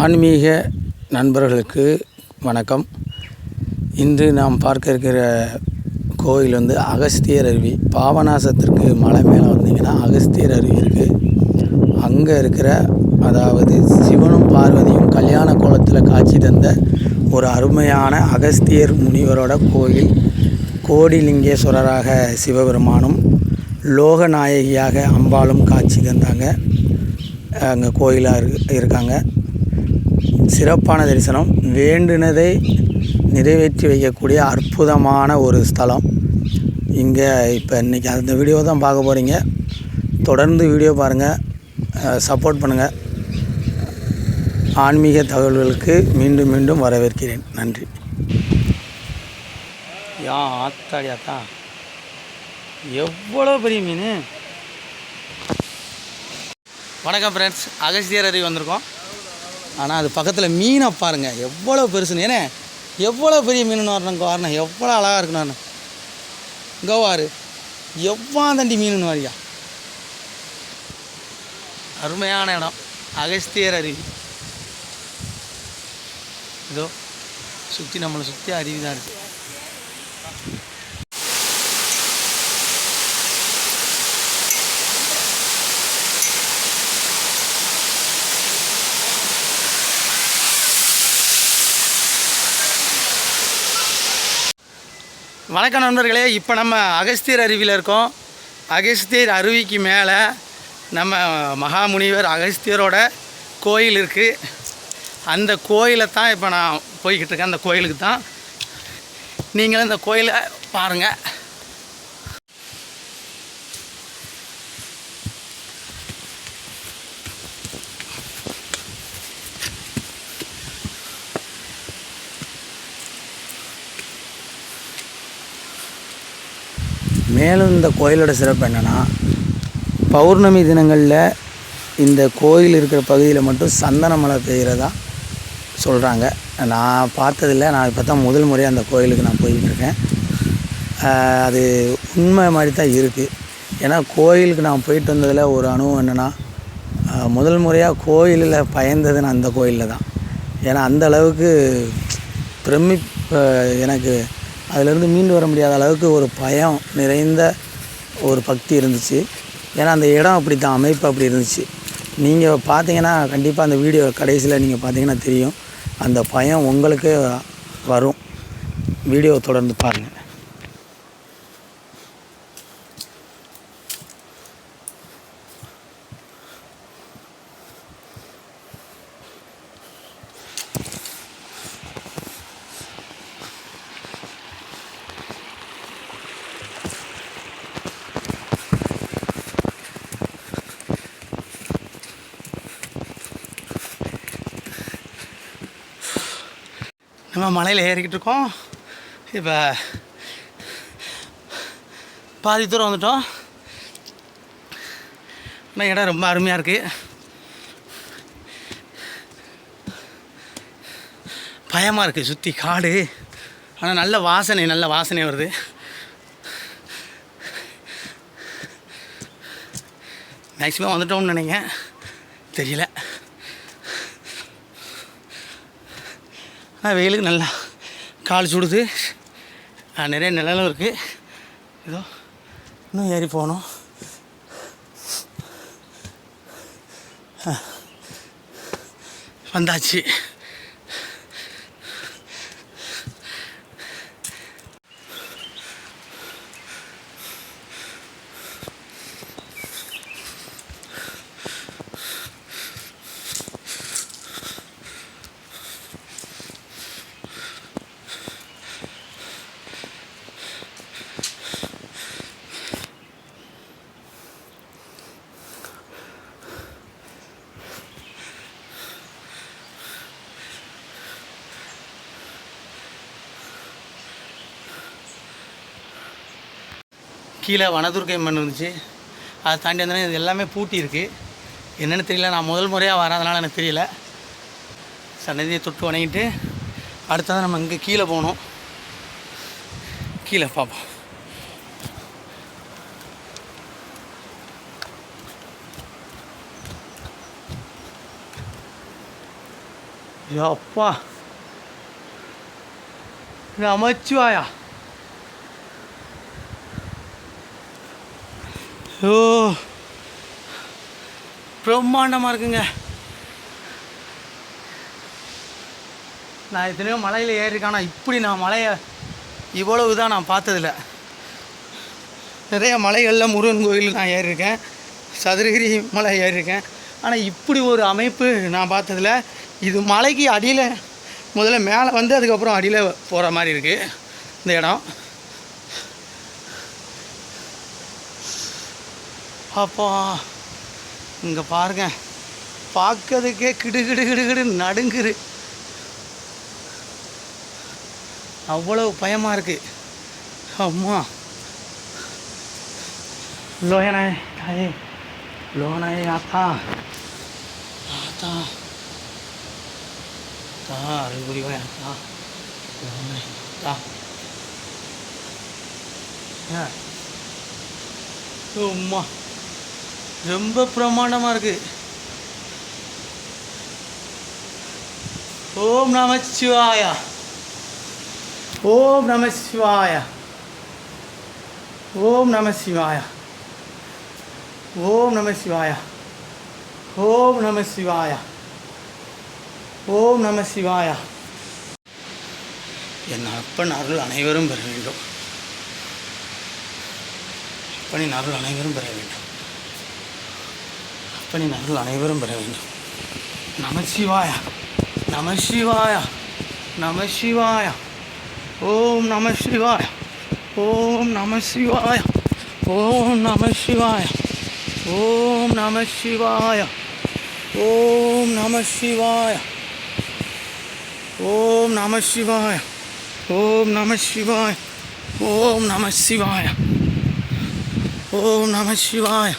ஆன்மீக நண்பர்களுக்கு வணக்கம். இன்று நாம் பார்க்க இருக்கிற கோயில் வந்து அகஸ்தியர் அருவி. பாபநாசத்திற்கு மலை மேலே வந்தீங்கன்னா அகஸ்தியர் அருவி இருக்குது அங்கே இருக்கிற அதாவது சிவனும் பார்வதியும் கல்யாண கோலத்தில் காட்சி தந்த ஒரு அருமையான அகஸ்தியர் முனிவரோட கோயில். கோடிலிங்கேஸ்வரராக சிவபெருமானும் லோகநாயகியாக அம்பாளும் காட்சி தந்தாங்க. அங்கே கோயிலாக இரு இருக்காங்க. சிறப்பான தரிசனம். வேண்டுனதை நிறைவேற்றி வைக்கக்கூடிய அற்புதமான ஒரு ஸ்தலம். இங்கே இப்போ இன்றைக்கி அந்த வீடியோ தான் பார்க்க போகிறீங்க தொடர்ந்து வீடியோ பாருங்கள் சப்போர்ட் பண்ணுங்கள் ஆன்மீக தகவல்களுக்கு மீண்டும் மீண்டும் வரவேற்கிறேன். நன்றி. யா ஆத்தாடியாத்தா எவ்வளோ பெரிய மீன்? வணக்கம் ஃப்ரெண்ட்ஸ் அகஸ்தியர் அறிவி வந்திருக்கோம். ஆனால் அது பக்கத்தில் மீனை பாருங்கள் எவ்வளோ பெருசுன்னு. ஏன்னே எவ்வளோ பெரிய மீனுன்னு வரணும் இங்கே வரணும் எவ்வளோ அழகாக இருக்கணும் நான் இங்கே வாரு. மீனுன்னு வாரியா? அருமையான இடம். அகஸ்தியர் அருவி. இதோ சுற்றி நம்மளை சுற்றி அருவி தான் இருக்குது வணக்கம் நண்பர்களே இப்போ நம்ம அகஸ்தியர் அருவியில் இருக்கோம். அகஸ்தியர் அருவிக்கு மேலே நம்ம மகாமுனிவர் அகஸ்தியரோட கோயில் இருக்குது அந்த கோயிலை தான் இப்போ நான் போய்கிட்டு இருக்கேன். அந்த கோயிலுக்கு தான் நீங்களும் இந்த கோயிலை பாருங்கள் மேலும் இந்த கோயிலோட சிறப்பு என்னென்னா பௌர்ணமி தினங்களில் இந்த கோயில் இருக்கிற பகுதியில் மட்டும் சந்தன மழை பெய்கிறதா சொல்கிறாங்க நான் பார்த்ததில்ல. நான் இப்போ தான் முதல் முறையாக அந்த கோயிலுக்கு நான் போய்கிட்டு இருக்கேன். அது உண்மை மாதிரி தான் இருக்குது ஏன்னா கோயிலுக்கு நான் போயிட்டு வந்ததில் ஒரு அனுபவம் என்னென்னா முதல் முறையாக கோயிலில் பயந்தது நான் அந்த கோயிலில் தான். ஏன்னா அந்த அளவுக்கு பிரமிப்பை எனக்கு அதிலிருந்து மீண்டு வர முடியாத அளவுக்கு ஒரு பயம் நிறைந்த ஒரு பக்தி இருந்துச்சு. ஏன்னா அந்த இடம் அப்படி தான் அமைப்பு அப்படி இருந்துச்சு. நீங்கள் பார்த்தீங்கன்னா கண்டிப்பாக அந்த வீடியோ கடைசியில் நீங்கள் பார்த்தீங்கன்னா தெரியும். அந்த பயம் உங்களுக்கு வரும். வீடியோ தொடர்ந்து பாருங்கள் நம்ம மலையில் ஏறிக்கிட்டு இருக்கோம். இப்போ பாதி தூரம் வந்துட்டோம். ஆனால் இடம் ரொம்ப அருமையாக இருக்குது பயமாக இருக்குது சுற்றி காடு. ஆனால் நல்ல வாசனை நல்ல வாசனை வருது. மேக்ஸிமம் வந்துட்டோம்னு நினைங்க தெரியல ஆனால் வெயிலுக்கு நல்லா கால் சுடுது. நிறைய நிழலும் இருக்குது ஏதோ இன்னும் ஏறி போகணும். வந்தாச்சு. கீழே வனதுர்க்கை மண் இருந்துச்சு. அதை தாண்டி வந்தோடனே இது எல்லாமே பூட்டி இருக்குது என்னென்னு தெரியல நான் முதல் முறையாக வரேன் அதனால் எனக்கு தெரியல. சன்னதியை தொட்டு வணங்கிட்டு அடுத்தது நம்ம இங்கே கீழே போகணும். கீழே பார்ப்போம் அப்பா. நமச்சிவாயா ஓ பிரம்மாண்டமாக இருக்குங்க. நான் எத்தனையோ மலையில் ஏறியிருக்கேன் ஆனால் இப்படி நான் மலையை இவ்வளவு தான் நான் பார்த்ததில்ல. நிறைய மலைகளில் முருகன் கோயில் நான் ஏறியிருக்கேன் சதுரகிரி மலை ஏறியிருக்கேன் ஆனால் இப்படி ஒரு அமைப்பு நான் பார்த்ததில்ல. இது மலைக்கு அடியில் முதல்ல மேலே வந்து அதுக்கப்புறம் அடியில் போகிற மாதிரி இருக்குது இந்த இடம். அப்பா இங்கே பாருங்க. பார்க்கறதுக்கே கிடு கிடு கிடு கிடு நடுங்குது. அவ்வளவு பயமாக இருக்குது அம்மா. லோயனாய் தாயே லோனாய் ஆத்தா. ஆத்தா. ஆத்தா அருள் ஆத்தா. லோனாய் தா அம்மா. ரொம்ப பிரமாண்டமாக இருக்கு. ஓம் நம சிவாயா. ஓம் நம சிவாய. ஓம் நம சிவாய. ஓம் நம சிவாய. ஓம் நம சிவாய. ஓம் நம சிவாய. என் அப்பன் அருள் அனைவரும் பெற வேண்டும். அப்பனின் அருள் அனைவரும் பெற வேண்டும். அப்பனின் அருள் அனைவரும் பெற வேண்டும் நமசிவாயா நமசிவாயா நமசிவாயா ஓம் நமசிவாயா ஓம் நமசிவாயா ஓம் நமசிவாயா ஓம் நமசிவாயா ஓம் நமசிவாயா ஓம் நமசிவாயா ஓம் நமசிவாயா ஓம் நமசிவாயா ஓம் நமசிவாயா